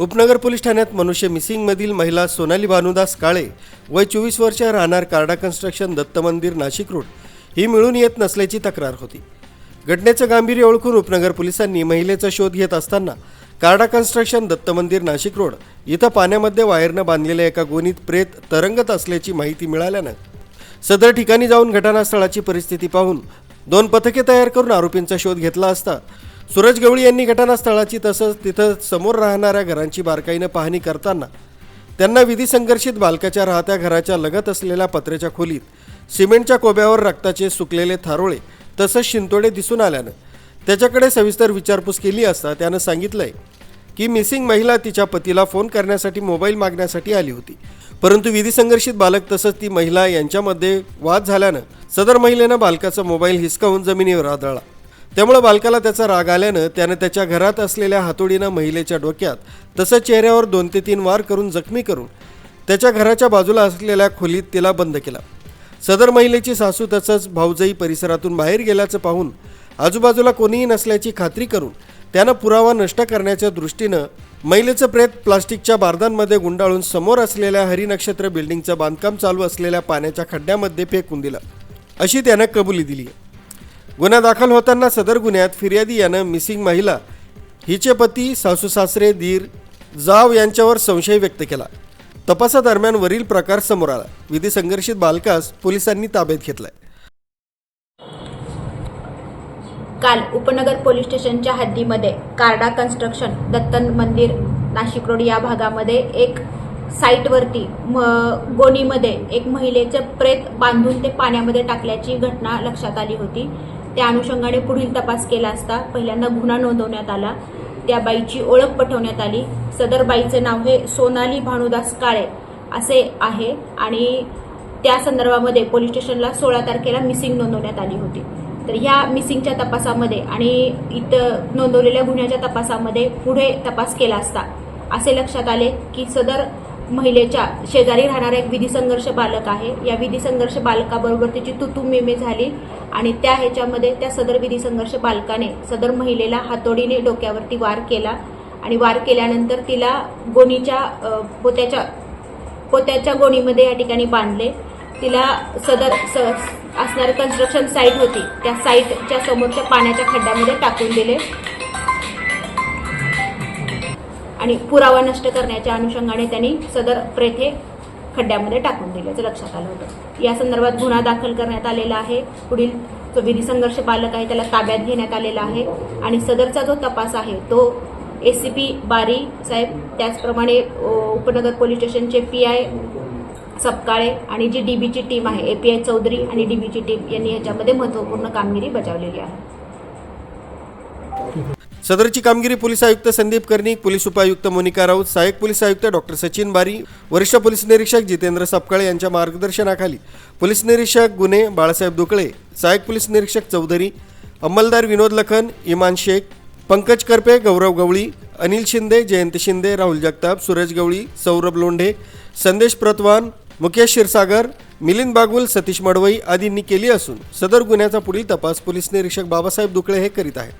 उपनगर पोलीस ठाण्यात मनुष्य मिसिंगमधील महिला सोनाली भानुदास काळे वय चोवीस वर्ष राहणार कार्डा कन्स्ट्रक्शन दत्त मंदिर नाशिक रोड ही मिळून येत नसल्याची तक्रार होती. घटनेचं गांभीर्य ओळखून उपनगर पोलिसांनी महिलेचा शोध घेत असताना कार्डा कन्स्ट्रक्शन दत्त मंदिर नाशिक रोड इथं पाण्यामध्ये वायरनं बांधलेल्या एका गोणीत प्रेत तरंगत असल्याची माहिती मिळाल्यानं सदर ठिकाणी जाऊन घटनास्थळाची परिस्थिती पाहून दोन पथके तयार करून आरोपींचा शोध घेतला असता सूरज गवळी यांनी घटनास्थळाची तसंच तिथं समोर राहणाऱ्या घरांची बारकाईनं पाहणी करताना त्यांना विधी संघर्षित बालकाच्या राहत्या घराच्या लगत असलेल्या पत्र्याच्या खोलीत सिमेंटच्या कोब्यावर रक्ताचे सुकलेले थारोळे तसंच शिंतोडे दिसून आल्यानं त्याच्याकडे सविस्तर विचारपूस केली असता त्यानं सांगितलंय की मिसिंग महिला तिच्या पतीला फोन करण्यासाठी मोबाईल मागण्यासाठी आली होती. परंतु विधी संघर्षित बालक तसंच ती महिला यांच्यामध्ये वाद झाल्यानं सदर महिलेनं बालकाचा मोबाईल हिसकावून जमिनीवर आदळला. त्यामुळे बालकाला त्याचा राग आल्यानं त्यानं त्याच्या घरात असलेल्या हातोडीनं महिलेच्या डोक्यात तसंच चेहऱ्यावर दोन ते तीन वार करून जखमी करून त्याच्या घराच्या बाजूला असलेल्या खोलीत तिला बंद केला. सदर महिलेची सासू तसंच भाऊजाई परिसरातून बाहेर गेल्याचं पाहून आजूबाजूला कोणीही नसल्याची खात्री करून त्यानं पुरावा नष्ट करण्याच्या दृष्टीनं महिलेचं प्रेत प्लास्टिकच्या बारदांमध्ये गुंडाळून समोर असलेल्या हरिनक्षत्र बिल्डिंगचं बांधकाम चालू असलेल्या पाण्याच्या खड्ड्यामध्ये फेकून दिलं. अशी त्यानं कबुली दिली गुन्हा दाखल होताना सदर गुन्ह्यात फिर्यादी यानं मिसिंग महिला हिचे पती सासू सासरे दीर जाव यांच्यावर संशय व्यक्त केला. तपासादरम्यान वरील प्रकार समोर आला. विधी संघर्षित बालकास पोलिसांनी ताब्यात घेतलाय. काल उपनगर पोलीस स्टेशनच्या हद्दीमध्ये कार्डा कन्स्ट्रक्शन दत्तन मंदिर नाशिक रोड या भागामध्ये एक साईटवरती म गोणीमध्ये एक महिलेचं प्रेत बांधून ते पाण्यामध्ये टाकल्याची घटना लक्षात आली होती. त्या अनुषंगाने पुढील तपास केला असता पहिल्यांदा गुन्हा नोंदवण्यात आला. त्या बाईची ओळख पटवण्यात आली. सदर बाईचे नाव हे सोनाली भानुदास काळे असे आहे आणि त्या संदर्भामध्ये पोलीस स्टेशनला सोळा तारखेला मिसिंग नोंदवण्यात आली होती. तर ह्या मिसिंगच्या तपासामध्ये आणि इथं नोंदवलेल्या गुन्ह्याच्या तपासामध्ये पुढे तपास केला असता असे लक्षात आले की सदर महिलेच्या शेजारी राहणारा एक विधी संघर्ष बालक आहे. या विधी संघर्ष बालकाबरोबर तिची तुतू झाली. आणि त्या ह्याच्यामध्ये त्या सदर विधी संघर्ष बालकाने सदर महिलेला हातोडीने डोक्यावरती वार केला आणि वार केल्यानंतर तिला गोणीच्या पोत्याच्या पोत्याच्या गोणीमध्ये या ठिकाणी बांधले. तिला सदर स असणारी कन्स्ट्रक्शन साईट होती त्या साईटच्या समोरच्या पाण्याच्या खड्ड्यामध्ये टाकून दिले. आणि पुरावा नष्ट करण्याच्या अनुषंगाने त्यांनी सदर प्रेथे खड्ड्यामध्ये टाकून दिल्याचं लक्षात आलं होतं. या संदर्भात गुन्हा दाखल करण्यात आलेला आहे. पुढील जो विधी संघर्ष पालक आहे त्याला ताब्यात घेण्यात आलेला आहे. आणि सदरचा जो तपास आहे तो ए सी पी बारी साहेब त्याचप्रमाणे उपनगर पोलीस स्टेशनचे पी आय सपकाळे आणि जी डीबीची टीम आहे ए पी आय चौधरी आणि डीबीची टीम यांनी ह्याच्यामध्ये महत्त्वपूर्ण कामगिरी बजावलेली आहे. सदरची कामगिरी पोलीस आयुक्त संदीप कर्णिक पोलीस उपायुक्त मोनिका राऊत सहाय्यक पोलीस आयुक्त डॉक्टर सचिन बारी वरिष्ठ पोलीस निरीक्षक जितेंद्र सपकाळे यांच्या मार्गदर्शनाखाली पोलीस निरीक्षक गुन्हे बाळासाहेब दुकळे सहाय्यक पोलीस निरीक्षक चौधरी अंमलदार विनोद लखन इमान शेख पंकज करपे गौरव गवळी अनिल शिंदे जयंत शिंदे राहुल जगताप सूरज गवळी सौरभ लोंढे संदेश प्रतवान मुकेश क्षीरसागर मिलिंद बागुल सतीश मडवई आदींनी केली असून सदर गुन्ह्याचा पुढील तपास पोलीस निरीक्षक बाबासाहेब दुकळे हे करीत आहेत.